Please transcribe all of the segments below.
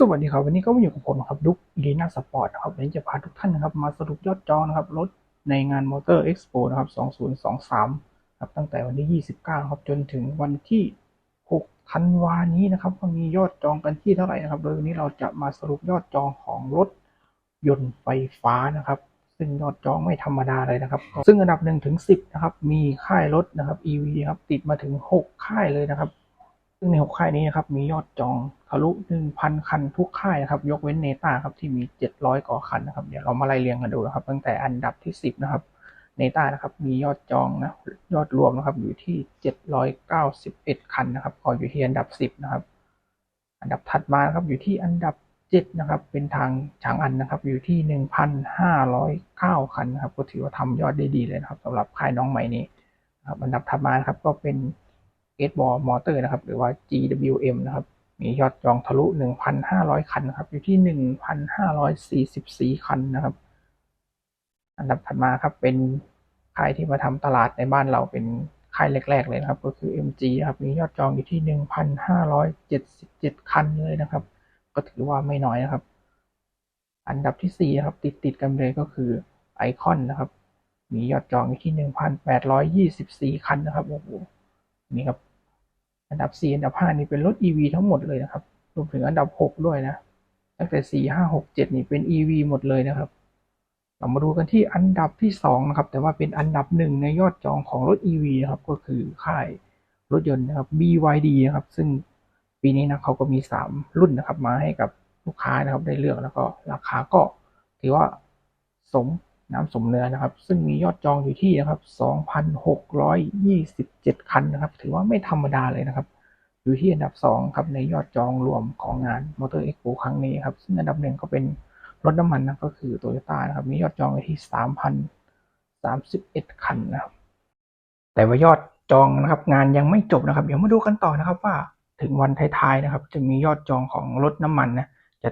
สวัสดีครับ วันนี้ก็มาอยู่กับผมครับดุ๊กอีลีนาสปอร์ตครับวันนี้จะพาทุกท่านนะครับ มาสรุปยอดจองนะครับรถในงานมอเตอร์เอ็กซ์โปนะครับ 2023 ครับตั้งแต่วันที่ 29 ครับจนถึงวันที่ 6 ธันวานี้นะครับก็มียอดจองกันที่เท่าไหร่นะครับ โดยวันนี้เราจะมาสรุปยอดจองของรถยนต์ไฟฟ้านะครับ ซึ่งยอดจองไม่ธรรมดาเลยนะครับ ซึ่งอันดับ1ถึง10 นะครับ มีค่ายรถนะครับ EV ครับติดมาถึง 6 ค่ายเลยนะครับ ซึ่งใน 6 ค่ายนี้นะครับ มียอดจองทะลุ 1,000 คันทุกค่ายนะครับ ยกเว้นเนต้าครับ ที่มี 700 กว่าคันนะครับ เดี๋ยวเรามาไล่เรียงกันดูนะครับ ตั้งแต่อันดับที่ 10 นะครับ เนต้านะครับ มียอดจองนะ ยอดรวมนะครับ อยู่ที่ 791 คันนะครับ ก็อยู่ที่อันดับ 10 นะครับ อันดับถัดมานะครับ อยู่ที่อันดับ 7 นะครับ เป็นทางฉางอันนะครับ อยู่ที่ 1,509 คันนะครับ ก็ถือว่าทำยอดได้ดีเลยนะครับสำหรับค่ายน้องใหม่นี้นะครับ อันดับถัดมานะครับ ก็เป็น เกตบอลมอเตอร์นะครับ หรือว่า GWM นะครับ มียอดจองทะลุ 1,500 คันนะครับ อยู่ที่ 1,544 คันนะครับ อันดับถัดมาครับ เป็นค่ายที่มาทำตลาดในบ้านเราเป็นค่ายแรก ๆ เลยนะครับ ก็คือ MG นะครับมียอดจองอยู่ที่ 1,577 คันเลยนะครับ ก็ถือว่าไม่น้อยนะครับ อันดับที่ 4 ครับติดติดๆกันเลยก็คือไอคอนนะครับ มียอดจองอยู่ที่ 1,824 คันนะครับโอ้โหนี่ครับ อันดับ 4 อันดับ 5 นี่เป็นรถ EV ทั้งหมดเลยนะครับ รวมถึงอันดับ 6 ด้วยนะ ตั้งแต่ 4 5 6 7 นี่เป็น EV หมดเลยนะครับ เรามาดูกันที่อันดับที่ 2 นะครับ แต่ว่าเป็นอันดับหนึ่งในยอดจองของรถ EV นะครับ ก็คือค่ายรถยนต์นะครับ BYD นะครับ ซึ่งปีนี้นะเขาก็มี 3 รุ่นนะครับ มาให้กับลูกค้านะครับได้เลือกแล้วก็ราคาก็ถือว่าสม น้ำสมเนื้อนะครับ ซึ่งมียอดจองอยู่ที่นะครับ 2,627 คันนะครับ ถือว่าไม่ธรรมดาเลยนะครับ อยู่ที่อันดับ 2 ครับในยอดจองรวมของงาน Motor Expo ครั้งนี้ครับ ซึ่งอันดับหนึ่งก็เป็นรถน้ำมันนะก็คือ Toyota นะครับ มียอดจองอยู่ที่ 3,031 คันนะครับ แต่ว่ายอดจองนะครับ งานยังไม่จบนะครับ เดี๋ยวมาดูกันต่อนะครับว่าถึงวันท้ายๆนะครับ จะมียอดจองของรถน้ำมันนะจะ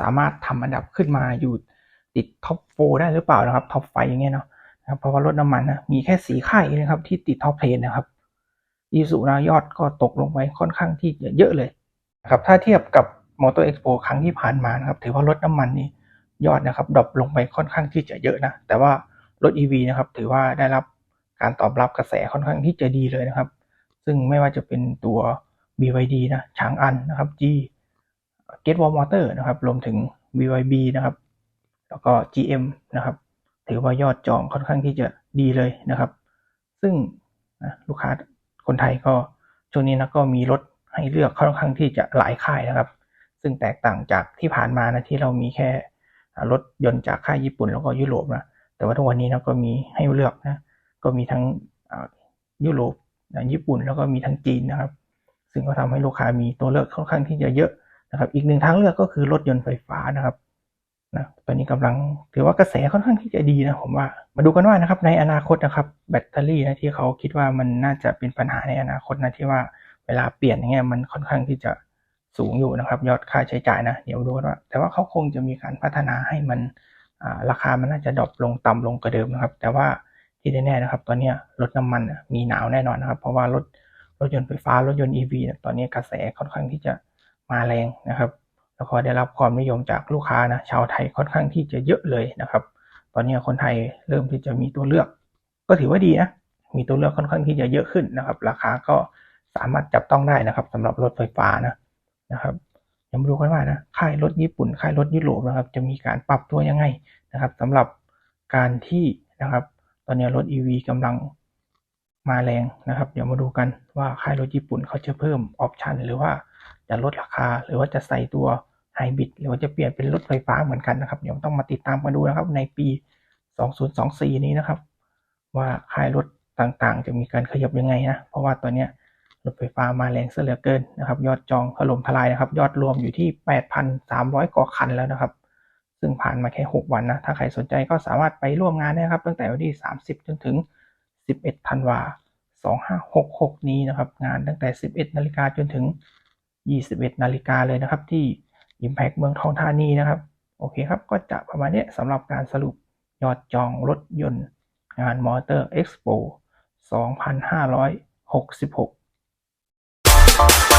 สามารถทำอันดับขึ้นมาอยู่ ติดท็อปโฟได้หรือเปล่านะครับท็อปไฟอย่างเงี้ยเนาะนะครับเพราะว่ารถน้ำมันนะมีแค่สีค่ายเองนะครับที่ติดท็อปเทนนะครับอีสุนะยอดก็ตกลงไปค่อนข้างที่จะเยอะเลยนะครับถ้าเทียบกับมอเตอร์เอ็กซ์โปครั้งที่ผ่านมานะครับถือว่ารถน้ำมันนี่ยอดนะครับดรอปลงไปค่อนข้างที่จะเยอะนะแต่ว่ารถ EV นะครับถือว่าได้รับการตอบรับกระแสค่อนข้างที่จะดีเลยนะครับ ซึ่งไม่ว่าจะเป็นตัว BYD นะฉางอันนะครับ G Get Wall Motor นะครับรวมถึง BYB นะครับ แล้วก็ GM นะครับ ถือว่ายอดจองค่อนข้างที่จะดีเลยนะครับ ซึ่งนะลูกค้าคนไทยก็ช่วงนี้นะก็มีรถให้เลือกค่อนข้างที่จะหลายค่ายนะครับ ซึ่งแตกต่างจากที่ผ่านมานะที่เรามีแค่รถยนต์จากค่ายญี่ปุ่นแล้วก็ยุโรปนะแต่ว่าทุกวันนี้นะก็มีให้เลือกนะก็มีทั้งยุโรปญี่ปุ่นแล้วก็มีทั้งจีนนะครับ ซึ่งก็ทำให้ลูกค้ามีตัวเลือกค่อนข้างที่จะเยอะนะครับ อีกหนึ่งทางเลือกก็คือรถยนต์ไฟฟ้านะครับ นะตอนนี้กำลังถือว่ากระแสค่อนข้างที่จะดีนะผมว่า มาดูกันว่านะครับในอนาคตนะครับแบตเตอรี่นะที่เขาคิดว่ามันน่าจะเป็นปัญหาในอนาคตนะที่ว่าเวลาเปลี่ยนอย่างเงี้ยมันค่อนข้างที่จะสูงอยู่นะครับ ยอดค่าใช้จ่ายนะเดี๋ยวดูกันว่า แต่ว่าเขาคงจะมีการพัฒนาให้มันราคามันน่าจะดรอปลงต่ำลงกว่าเดิมนะครับ แต่ว่าที่แน่ๆนะครับ ตอนนี้รถน้ำมันมีหนาวแน่นอนนะครับ เพราะว่ารถรถยนต์ไฟฟ้ารถยนต์ EV ตอนนี้กระแสค่อนข้างที่จะมาแรงนะครับ แล้วก็ได้รับความนิยมจากลูกค้านะชาวไทยค่อนข้างที่จะเยอะเลยนะครับ ตอนนี้คนไทยเริ่มที่จะมีตัวเลือก ก็ถือว่าดีนะมีตัวเลือกค่อนข้างที่จะเยอะขึ้นนะครับ ราคาก็สามารถจับต้องได้นะครับสำหรับรถไฟฟ้านะนะครับเดี๋ยวมาดูกันว่านะค่ายรถญี่ปุ่นค่ายรถยุโรปนะครับ จะมีการปรับตัวยังไงนะครับสำหรับการที่นะครับ ตอนนี้รถ EV กำลังมาแรงนะครับ เดี๋ยวมาดูกันว่าค่ายรถญี่ปุ่นเขาจะเพิ่มออปชันหรือว่าจะลดราคาหรือว่าจะใส่ตัว ไฮบริดหรือว่าจะเปลี่ยนเป็นรถไฟฟ้าเหมือนกันนะครับ เดี๋ยวต้องมาติดตามกันดูนะครับ ในปี 2024 นี้นะครับ ว่าค่ายรถต่างๆ จะมีการขยับยังไงนะ เพราะว่าตอนนี้รถไฟฟ้ามาแรงเสียเหลือเกินนะครับ ยอดจองถล่มทลายนะครับ ยอดรวมอยู่ที่ 8,300 กว่าคันแล้วนะครับ ซึ่งผ่านมาแค่ 6 วันนะ ถ้าใครสนใจก็สามารถไปร่วมงานได้นะครับ ตั้งแต่วันที่ 30 จนถึง 11 ธันวา2566 นี้นะครับ งานตั้งแต่ 11 นาฬิกาจนถึง 21 นาฬิกาเลยนะครับที่ Impact เมืองทองธานีนะครับ โอเคครับ ก็จะประมาณเนี้ยสำหรับการสรุปยอดจองรถยนต์ งานมอเตอร์เอ็กซ์โป2566